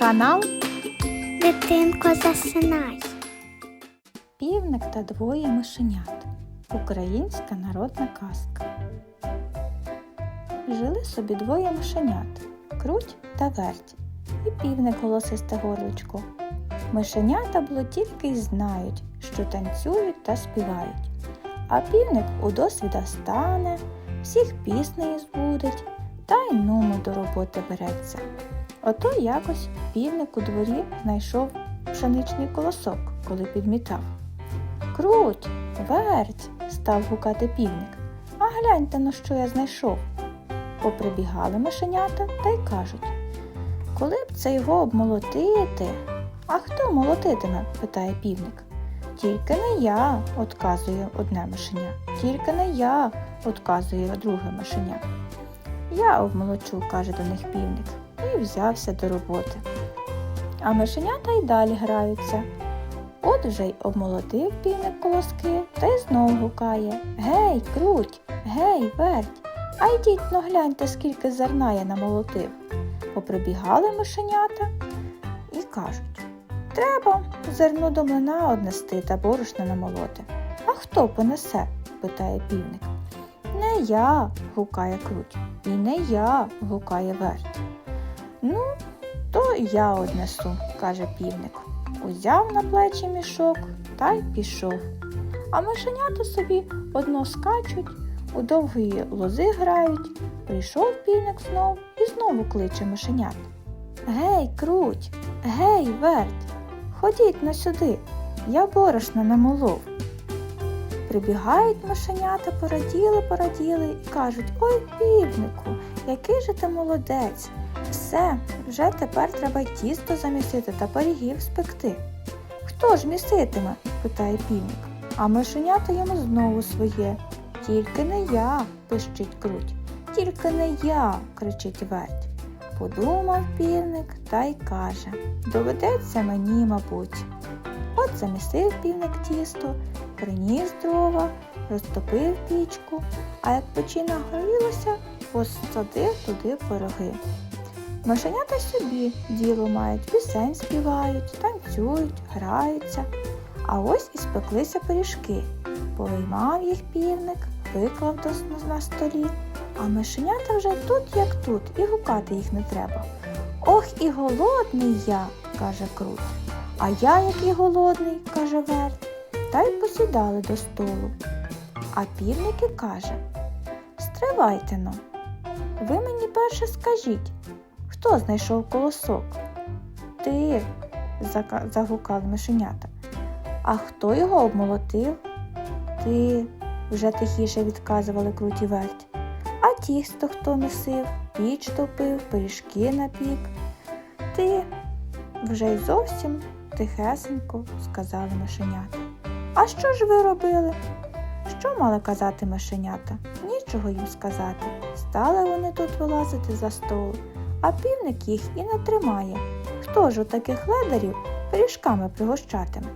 Канал Дитинко засинай. Півник та двоє мишенят. Українська народна казка. Жили собі двоє мишенят круть та верть, і півник голосисте горличко. Мишенята було тільки й знають, що танцюють та співають. А півник у досвіда стане, всіх піснею збудить, та й нумо до роботи береться. Ото якось півник у дворі знайшов пшеничний колосок, коли підмітав. Круть, верть, став гукати півник. А гляньте, на що я знайшов. Поприбігали мишенята та й кажуть. Коли б це його обмолотити? А хто молотитиме? питає півник. Тільки не я, отказує одне мишеня. Тільки не я, отказує друге мишеня. Я обмолочу, каже до них півник, і взявся до роботи. А мишенята й далі граються. От вже й обмолотив півник колоски та й знов гукає Гей, круть, гей, верть, а йдіть но гляньте, скільки зерна я намолотив. Поприбігали мишенята і кажуть Треба зерно до млина однести та борошна намолоти. А хто понесе? питає півник. Не я, гукає круть, і не я, гукає верть. Ну, то я однесу, каже півник. Узяв на плечі мішок та й пішов. А мишенята собі одно скачуть, у довгої лози грають. Прийшов півник знов і знову кличе мишенят. Гей, круть, гей, верть, ходіть на сюди, я борошна намолов. Прибігають мишенята, пораділи, пораділи і кажуть Ой, півнику, який же ти молодець. Все, вже тепер треба тісто замісити та пирігів спекти. Хто ж міситиме? питає півник. А мишенята йому знову своє. Тільки не я, пищить круть. Тільки не я, кричить верть. Подумав півник та й каже Доведеться мені, мабуть. От замісив півник тісто, приніс дрова, розтопив пічку, а як печі нагорілося, посадив туди пироги. Мишенята собі діло мають, пісень співають, танцюють, граються. А ось і спеклися пиріжки. Повиймав їх півник, виклав до на столі, а мишенята вже тут, як тут, і гукати їх не треба. Ох, і голодний я, каже круть. А я який голодний, каже верть, та й посідали до столу. А півник і каже Стривайте но, ви мені перше скажіть, хто знайшов колосок? Ти, загукали мишенята. А хто його обмолотив? Ти, вже тихіше відказували круті верть. А тісто хто місив, піч топив, пиріжки напік. Ти вже й зовсім тихесенько сказали мишенята. А що ж ви робили? Що мали казати мишенята? Нічого їм сказати. Стали вони тут вилазити за столу, а півник їх і не тримає. Хто ж у таких ледарів пиріжками пригощатиме?